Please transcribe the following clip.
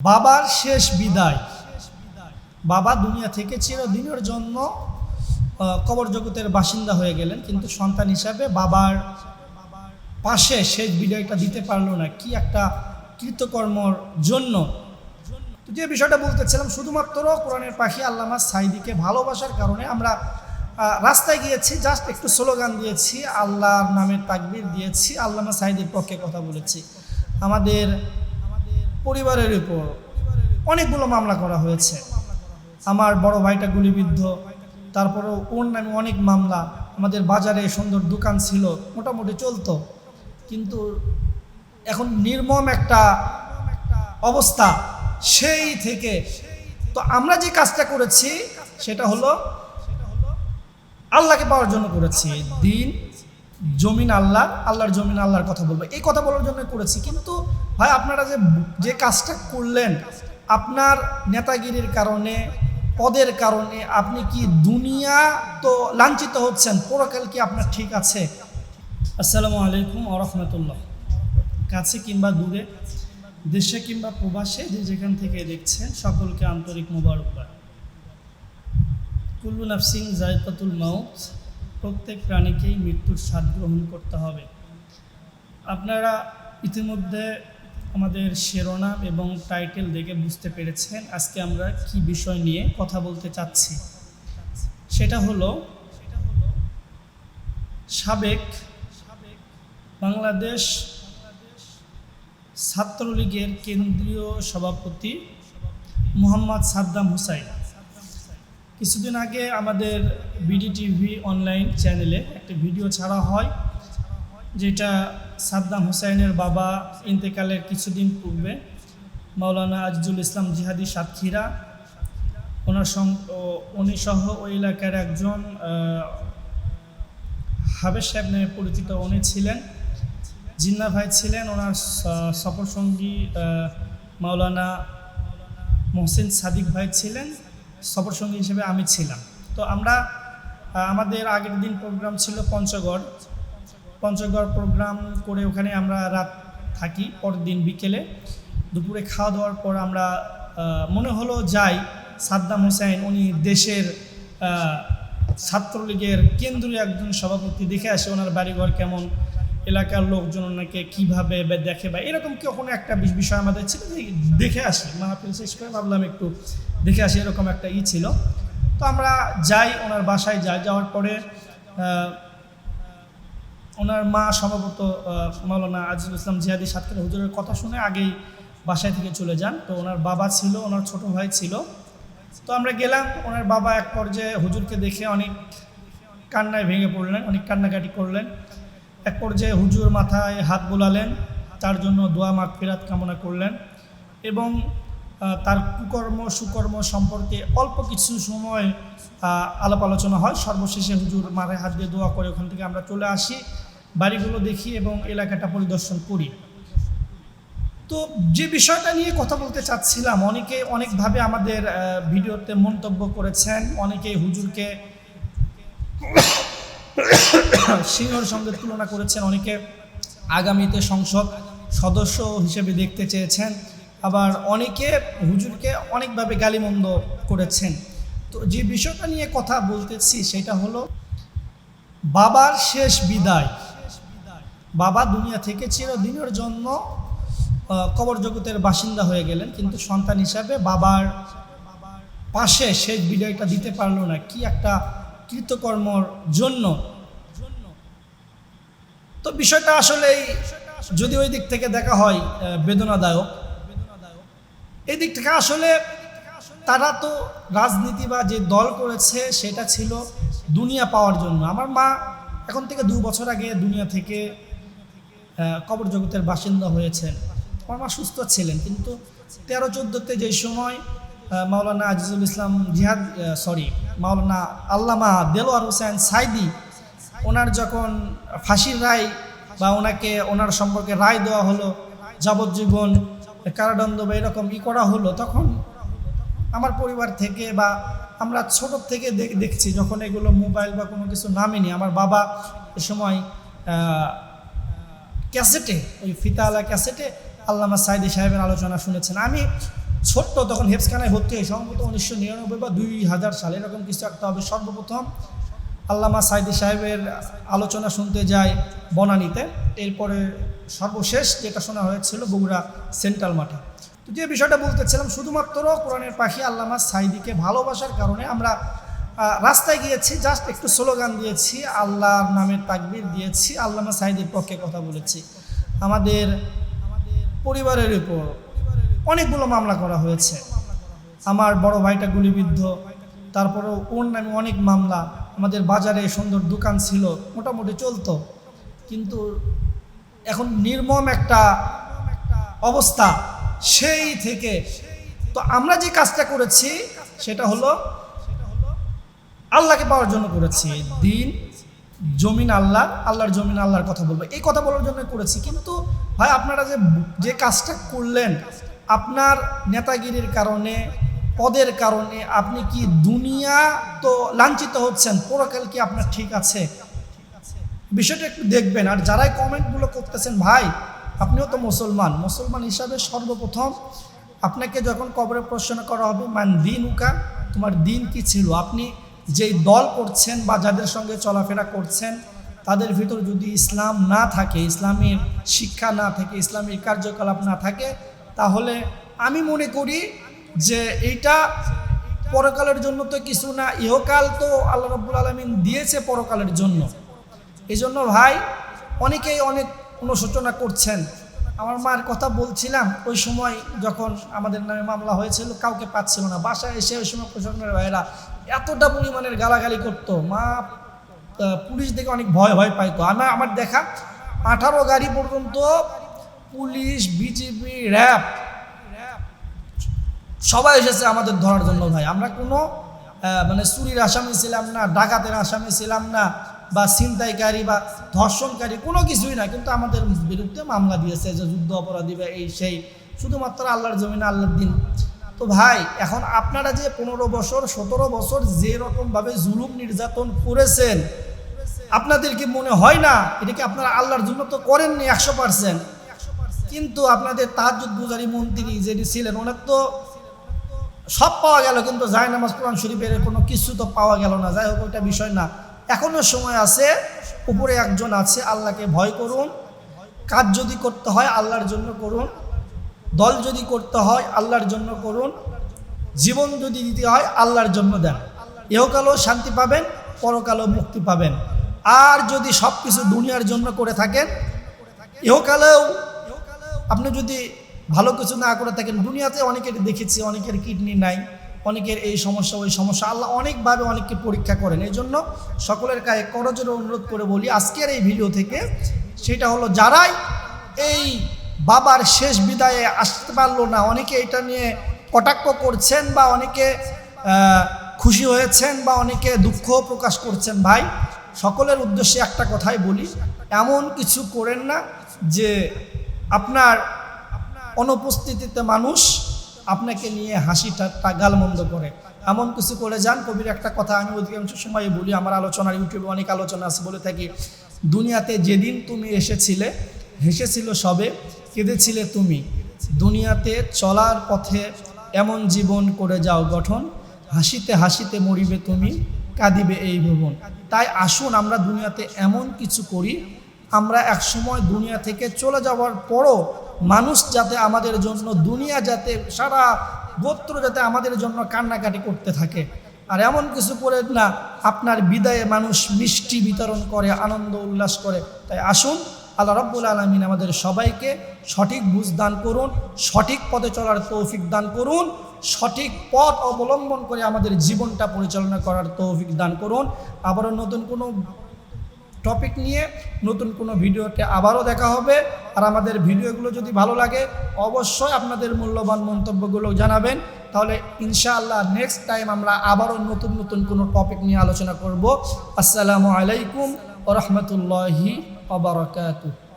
বাবার শেষ বিদায়। বাবা দুনিয়া থেকে চিরদিনের জন্য কবর জগতের বাসিন্দা হয়ে গেলেন, কিন্তু সন্তান হিসাবে বাবার পাশে শেষ বিদায়টা দিতে পারল না। কি একটা কৃতকর্মর জন্য। যে বিষয়টা বলতেছিলাম, শুধুমাত্র কোরআনের পাখি আল্লামা সাইদিকে ভালোবাসার কারণে আমরা রাস্তায় গিয়েছি, জাস্ট একটু স্লোগান দিয়েছি, আল্লাহর নামের তাকবির দিয়েছি, আল্লামা সাইদির পক্ষে কথা বলেছি। আমাদের পরিবারের উপর অনেকগুলো মামলা করা হয়েছে। আমার বড় ভাইটা গুলিবিদ্ধ, তারপরেও ওর নামে অনেক মামলা। আমাদের বাজারে সুন্দর দোকান ছিল, মোটামুটি চলতো। কিন্তু এখন নির্মম একটা অবস্থা, সেই থেকে। তো আমরা যে কাজটা করেছি, সেটা হলো আল্লাহকে পাওয়ার জন্য করেছি। দিন জমিন আল্লাহ, আল্লাহর জমিন আল্লাহর কথা বলব। এই কথা বলার জন্য করেছি, কিন্তু ভাই আপনারা যে যে কাজটা করলেন, আপনার নেতাগিরির কারণে, পদের কারণে আপনি কি দুনিয়া তো লাঞ্ছিত হচ্ছেন? পরকাল কি আপনার ঠিক আছে? আসসালামু আলাইকুম আরহামতুল্লাহ কাছে কিংবা দূরে, দেশে কিংবা প্রবাসে যে যেখান থেকে দেখছেন, সকলকে আন্তরিক মোবারকবাদ। কুল্লু নাফসিং জায়কাতুল মাউত। প্রত্যেক প্রাণীকেই মৃত্যুর স্বাদ গ্রহণ করতে হবে। আপনারা ইতিমধ্যে আমাদের শিরোনাম এবং টাইটেল দেখে বুঝতে পেরেছেন আজকে আমরা কি বিষয় নিয়ে কথা বলতে চাচ্ছি। সেটা হলো সাবেক বাংলাদেশ ছাত্রলীগের কেন্দ্রীয় সভাপতি মোহাম্মদ সাদ্দাম হুসাইন। কিছুদিন আগে আমাদের বিডি টিভি অনলাইন চ্যানেলে একটা ভিডিও ছাড়া হয়, যেটা সাদ্দাম হুসাইনের বাবা ইন্তেকালের কিছুদিন পূর্বে মাওলানা আজিজুল ইসলাম জিহাদি সাতক্ষীরা, ওনার সং উনি সহ ওই এলাকার একজন হাবেজ সাহেব নামে পরিচিত উনি ছিলেন। জিন্না ভাই ছিলেন ওনার সফরসঙ্গী মাওলানা মহসিন সাদিক ভাই ছিলেন। সফরসঙ্গী হিসেবে আমি ছিলাম। তো আমরা আমাদের আগের দিন প্রোগ্রাম ছিল পঞ্চগড়। পঞ্চগড় প্রোগ্রাম করে ওখানে আমরা রাত থাকি, পরের দিন বিকেলে। দুপুরে খাওয়া দাওয়ার পর আমরা মনে হলো যাই। সাদ্দাম হোসেন, উনি দেশের ছাত্রলীগের কেন্দ্রীয় একজন সভাপতি, দেখে আসে ওনার বাড়িঘর কেমন। এলাকার লোকজন ওনাকে কীভাবে দেখে বা এরকম কি কোনো একটা বিষয় আমাদের ছিল যে দেখে আসি মাহফিল শেষ করে ভাবলাম একটু দেখে আসি এরকম একটা ই ছিল। তো আমরা যাই ওনার বাসায় যাই যাওয়ার পরে ওনার মা সম্ভবত আহ, মাওলানা আজিজুল ইসলাম জিহাদি সাতক্ষীরা হুজুরের কথা শুনে আগেই বাসায় থেকে চলে যান। তো ওনার বাবা ছিল ওনার ছোট ভাই ছিল। তো আমরা গেলাম ওনার বাবা এক পর্যায়ে হুজুরকে দেখে অনেক কান্নায় ভেঙে পড়লেন অনেক কান্নাকাটি করলেন। এক পর্যায়ে হুজুর মাথায় হাত বোলালেন, তার জন্য দোয়া মাগ ফেরাত কামনা করলেন এবং তার কুকর্ম, সুকর্ম সম্পর্কে অল্প কিছু সময় আলাপ আলোচনা হয়। সর্বশেষে হুজুর মাথায় হাত দিয়ে দোয়া করে ওখান থেকে আমরা চলে আসি, বাড়িগুলো দেখি এবং এলাকাটা পরিদর্শন করি। তো যে বিষয়টা নিয়ে কথা বলতে চাচ্ছিলাম, অনেকে অনেকভাবে আমাদের ভিডিওতে মন্তব্য করেছেন, অনেকে হুজুরকে সিংহর সঙ্গে তুলনা করেছেন অনেকে। আগামীতে সংসদ সদস্য হিসেবে দেখতে চেয়েছেন। আবার অনেকে হুজুরকে অনেকভাবে গালিমন্দ করেছেন। তো যে বিষয়টা নিয়ে কথা বলতেছি সেটা হলো, বাবার শেষ বিদায়। বাবা দুনিয়া থেকে চিরদিনের জন্য কবর জগতের বাসিন্দা হয়ে গেলেন। কিন্তু সন্তান হিসাবে বাবার পাশে শেষ বিদায়টা দিতে পারল না। কি একটা কৃতকর্মর জন্য। তো বিষয়টা আসলেই যদি ওই দিক থেকে দেখা হয় বেদনাদায়ক। এই দিক থেকে আসলে তারা তো রাজনীতি বা যে দল করেছে, সেটা ছিল দুনিয়া পাওয়ার জন্য। আমার মা এখন থেকে দু বছর আগে দুনিয়া থেকে কবর জগতের বাসিন্দা হয়েছেন। আমার মা সুস্থ ছিলেন, কিন্তু তেরো চোদ্দোতে যে সময় মাওলানা আজিজুল ইসলাম জিহাদ সরি মাওলানা আল্লামা দেলোয়ার হোসেন সাইদি, ওনার যখন ফাঁসির রায় বা ওনাকে ওনার সম্পর্কে রায় দেওয়া হলো, যাবজ্জীবন কারাদণ্ড বা এরকম ই করা হলো, তখন আমার পরিবার থেকে বা আমরা ছোট থেকে দেখ- দেখছি যখন এগুলো মোবাইল বা কোনো কিছু নামেনি। আমার বাবা এ সময় ক্যাসেটে, ওই ফিতাওয়ালা ক্যাসেটে আল্লামা সাইদি সাহেবের আলোচনা শুনেছেন। আমি ছোট্ট তখন হেফসখানায় ভর্তি হয় সম্ভবত উনিশশো নিরানব্বই বা দুই হাজার সালে এরকম কিছু একটা হবে। সর্বপ্রথম আল্লামা সাইদি সাহেবের আলোচনা শুনতে যায় বনানীতে। এরপরে সর্বশেষ যেটা শোনা হয়েছিল বগুড়া সেন্ট্রাল মাঠে। তো যে বিষয়টা বলতেছিলাম, শুধুমাত্র কোরআনের পাখি আল্লামা সাইদিকে ভালোবাসার কারণে আমরা রাস্তায় গিয়েছি জাস্ট একটু স্লোগান দিয়েছি, আল্লাহর নামের তাকবির দিয়েছি, আল্লামা সাইদির পক্ষে কথা বলেছি। আমাদের পরিবারের উপর অনেকগুলো মামলা করা হয়েছে। আমার বড় ভাইটা গুলিবিদ্ধ, তারপরেও ওর নামে অনেক মামলা। আমাদের বাজারে সুন্দর দোকান ছিল, মোটামুটি চলতো। কিন্তু এখন নির্মম একটা অবস্থা, সেই থেকে। তো আমরা যে কাজটা করেছি, সেটা হলো আল্লাহকে পাওয়ার জন্য করেছি। দিন, জমিন, আল্লাহ, আল্লাহর জমিন, আল্লাহর কথা বলব। এই কথা বলার জন্য করেছি। কিন্তু ভাই, আপনারা যে যে কাজটা করলেন আপনার নেতাগিরির কারণে, পদের কারণে আপনি কি দুনিয়া তো লাঞ্ছিত হচ্ছেন? পরকাল কি আপনার ঠিক আছে? বিষয়টা একটু দেখবেন। আর যারাই কমেন্টগুলো করতেছেন, ভাই, আপনিও তো মুসলমান। মুসলমান হিসাবে সর্বপ্রথম আপনাকে যখন কবরে প্রশ্ন করা হবে, মান দিন উকা তোমার দিন কি ছিল? আপনি যেই দল করছেন বা যাদের সঙ্গে চলাফেরা করছেন, তাদের ভিতর যদি ইসলাম না থাকে, ইসলামের শিক্ষা না থাকে, ইসলামের কার্যকলাপ না থাকে তাহলে আমি মনে করি যে এইটা পরকালের জন্য তো কিছু না, ইহকাল তো আল্লাহ রব্বুল আলমিন দিয়েছে পরকালের জন্য। এই জন্য ভাই, অনেকেই অনেক অনুশোচনা করছেন। আমার মার কথা বলছিলাম, ওই সময় যখন আমাদের নামে মামলা হয়েছিল, কাউকে পাচ্ছিল না। বাসায় এসে ওই সময় প্রশাসনের ভাইয়েরা এতটা পরিমাণের গালাগালি করতো। মা পুলিশ দেখে অনেক ভয় ভয় পাইতো। আমার আমার দেখা, আঠারো গাড়ি পর্যন্ত পুলিশ বিজেপি র্যাব। সবাই এসেছে আমাদের ধরার জন্য ভাই। আমরা কোনো মানে চুরির আসামি ছিলাম না, ডাকাতের আসামি ছিলাম না, বা ছিনতাইকারী বা ধর্ষণকারী কোনো কিছুই না। কিন্তু আমাদের বিরুদ্ধে মামলা দিয়েছে যে যুদ্ধ অপরাধী বা এই সেই। শুধুমাত্র আল্লাহর জমিনে আল্লাহর দিন। তো ভাই, এখন আপনারা যে পনেরো বছর, সতেরো বছর যে রকমভাবে জুলুম নির্যাতন করেছেন, আপনাদের কি মনে হয় না? এটা কি আপনারা আল্লাহর জন্য তো করেননি একশো পার্সেন্ট? কিন্তু আপনাদের তাহাজুদ গুজারি মন্ত্রী যিনি ছিলেন, ওনার তো সব পাওয়া গেল, কিন্তু জায় নামাজ কোরআন শরীফের কোনো কিছু তো পাওয়া গেল না। যাই হোক, ওইটা বিষয় না। এখনও সময় আছে, উপরে একজন আছে, আল্লাহকে ভয় করুন। কাজ যদি করতে হয়, আল্লাহর জন্য করুন। দল যদি করতে হয়, আল্লাহর জন্য করুন। জীবন যদি দিতে হয়, আল্লাহর জন্য দেন। ইহকালও শান্তি পাবেন, পরকালও মুক্তি পাবেন। আর যদি সব কিছু দুনিয়ার জন্য করে থাকেন, ইহকালেও আপনি যদি ভালো কিছু না করে থাকেন, দুনিয়াতে অনেকের দেখেছি, অনেকের কিডনি নাই, অনেকের এই সমস্যা, ওই সমস্যা। আল্লাহ অনেকভাবে অনেককে পরীক্ষা করেন। এই জন্য সকলের গায়ে করজোরে অনুরোধ করে বলি, আজকের এই ভিডিও থেকে সেটা হলো, যারাই এই বাবার শেষ বিদায়ে আসতে পারল না, অনেকে এটা নিয়ে কটাক্ষ করছেন বা অনেকে খুশি হয়েছেন বা অনেকে দুঃখ প্রকাশ করছেন, ভাই, সকলের উদ্দেশ্যে একটা কথাই বলি, এমন কিছু করেন না যে আপনার অনুপস্থিতিতে মানুষ আপনাকে নিয়ে হাসি ঠাট্টা গালমন্দ করে। এমন কিছু করে যান, কবির একটা কথা আমি অধিকাংশ সময় বলি, আমার আলোচনার ইউটিউবে অনেক আলোচনা আছে, বলে থাকি, দুনিয়াতে যেদিন তুমি এসেছিলে, হেসেছিল সবে, কেঁদেছিলে তুমি। দুনিয়াতে চলার পথে এমন জীবন করে যাও গঠন, হাসিতে হাসিতে মরিবে তুমি, কাঁদিবে এই ভুবন। তাই আসুন, আমরা দুনিয়াতে এমন কিছু করি আমরা একসময় দুনিয়া থেকে চলে যাওয়ার পরও মানুষ যাতে আমাদের জন্য, দুনিয়া যাতে, সারা গোত্র যাতে আমাদের জন্য কান্নাকাটি করতে থাকে। আর এমন কিছু করে না, আপনার বিদায়ে মানুষ মিষ্টি বিতরণ করে, আনন্দ উল্লাস করে। তাই আসুন, আল্লাহ রব্বুল আলমিন আমাদের সবাইকে সঠিক বুঝ দান করুন, সঠিক পথে চলার তৌফিক দান করুন, সঠিক পথ অবলম্বন করে আমাদের জীবনটা পরিচালনা করার তৌফিক দান করুন। আবারও নতুন কোনো টপিক নিয়ে নতুন কোনো ভিডিওতে আবারও দেখা হবে। আর আমাদের ভিডিওগুলো যদি ভালো লাগে, অবশ্যই আপনাদের মূল্যবান মন্তব্যগুলো জানাবেন। তাহলে ইনশাআল্লাহ নেক্সট টাইম আমরা আবারও নতুন নতুন কোনো টপিক নিয়ে আলোচনা করব। আসসালামু আলাইকুম ও রহমতুল্লাহি আবরকাতুহ